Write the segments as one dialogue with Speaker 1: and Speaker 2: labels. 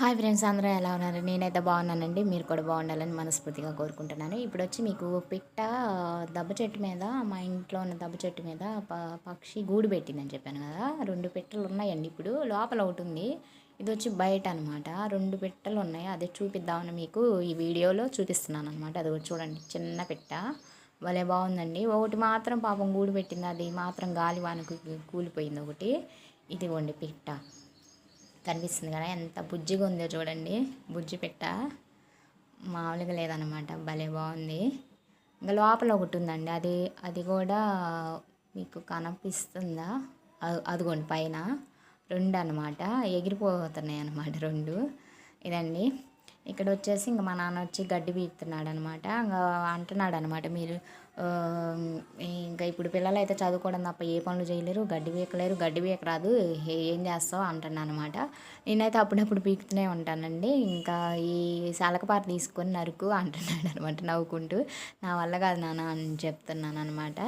Speaker 1: Hi friends అందరూ ఎలా ఉన్నారు? నేనైతే బాగున్నానండి. మీరు కూడా బాగుండాలని మనస్ఫూర్తిగా కోరుకుంటున్నాను. ఇప్పుడు వచ్చి మీకు పిట్ట దెబ్బ చెట్టు మీద మా ఇంట్లో ఉన్న దెబ్బ చెట్టు మీద ప- పక్షి గూడు పెట్టిందని చెప్పాను కదా. రెండు పిట్టలు ఉన్నాయండి ఇప్పుడు. లోపల ఒకటి ఉంది. ఇది వచ్చి బయట అనమాట రెండు పిట్టలు ఉన్నాయి. అదే చూపిద్దామని మీకు ఈ వీడియోలో చూపిస్తున్నాను అనమాట అది చూడండి. చిన్న పిట్ట. భలే బాగుందండి. ఒకటి మాత్రం పాపం గూడు పెట్టింది. అది మాత్రం గాలి వానకు కూలిపోయింది ఒకటి. ఇదిగోండి పిట్ట. కనిపిస్తుంది కదా ఎంత బుజ్జిగా ఉందో చూడండి. బుజ్జి పెట్ట. మామూలుగా లేదనమాట భలే బాగుంది. ఇంకా లోపల ఒకటి ఉందండి. అది అది కూడా మీకు కనిపిస్తుందా? అదిగోండి పైన. రెండు అనమాట ఎగిరిపోతున్నాయి అనమాట రెండు. ఇదండి. ఇక్కడ వచ్చేసి ఇంకా మా నాన్న వచ్చి గడ్డి పీకుతున్నాడు అనమాట ఇంకా అంటున్నాడు అనమాట మీరు ఈ ఇంకా ఇప్పుడు పిల్లలు అయితే చదువుకోవడం తప్ప ఏ పనులు చేయలేరు గడ్డి వీయకలేరు గడ్డి వీయకరాదు ఏం చేస్తావు అంటున్నాను అనమాట నేనైతే అప్పుడప్పుడు పీకుతూనే ఉంటానండి. ఇంకా ఈ సలకపార తీసుకొని నరుకు అంటున్నాడు అనమాట నవ్వుకుంటూ. నా వల్ల కాదు నాన్న అని చెప్తున్నాను అనమాట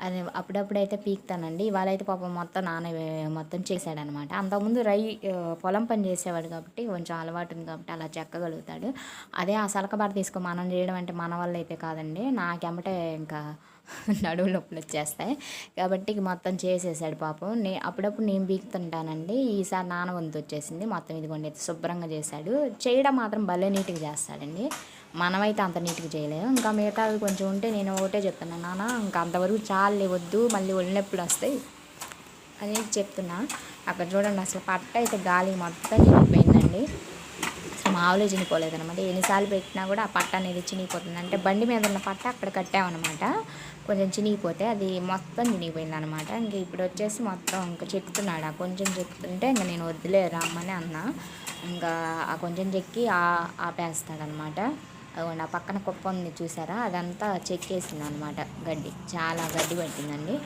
Speaker 1: అది అప్పుడప్పుడైతే పీకుతానండి. ఇవాళ అయితే పాపం మొత్తం నాన్న వే- మొత్తం చేశాడనమాట. అంతకుముందు రై పొలం పని చేసేవాడు కాబట్టి కొంచెం అలవాటు ఉంది కాబట్టి అలా చెక్కగలుగుతాడు. అదే ఆ సలకబార తీసుకో మనం చేయడం అంటే మన వల్ల అయితే కాదండి. నాకెమ్మటే ఇంకా నడువు నొప్పులు వచ్చేస్తాయి. కాబట్టి మొత్తం చేసేసాడు పాపం. నే అప్పుడప్పుడు నేను బీక్తుంటానండి ఈసారి నాన్న వంతు వచ్చేసింది. మొత్తం ఇదిగోండి అయితే శుభ్రంగా చేశాడు. చేయడం మాత్రం భలే నీట్గా చేస్తాడండి. మనమైతే అంత నీట్గా చేయలేము. ఇంకా మిగతావి కొంచెం ఉంటే నేను ఒకటే చెప్తున్నాను నాన్న ఇంకా అంతవరకు చాలు వద్దు మళ్ళీ ఒళ్ళినప్పుడు వస్తాయి. అని చెప్తున్నా. అక్కడ చూడండి అసలు పట్ట అయితే గాలి మొత్తం చినిగిపోయిందండి. అసలు మామూలుగా చినిపోలేదు అనమాట ఎన్నిసార్లు పెట్టినా కూడా ఆ పట్ట అనేది చినిగిపోతుంది. అంటే బండి మీద ఉన్న పట్ట అక్కడ కట్టామన్నమాట. కొంచెం చినిగిపోతే అది మొత్తం చినిగిపోయింది అనమాట ఇంక ఇప్పుడు వచ్చేసి మొత్తం ఇంకా చెక్కుతున్నాడు ఆ కొంచెం చెక్కుతుంటే ఇంకా నేను వద్దులే రమ్మని అన్నా. ఇంకా ఆ కొంచెం చెక్కి ఆ ఆపేస్తాడనమాట నా పక్కన కుప్ప ఉంది చూసారా? అదంతా చెక్కేసింది అనమాట గడ్డి. చాలా గడ్డి పట్టిందండి.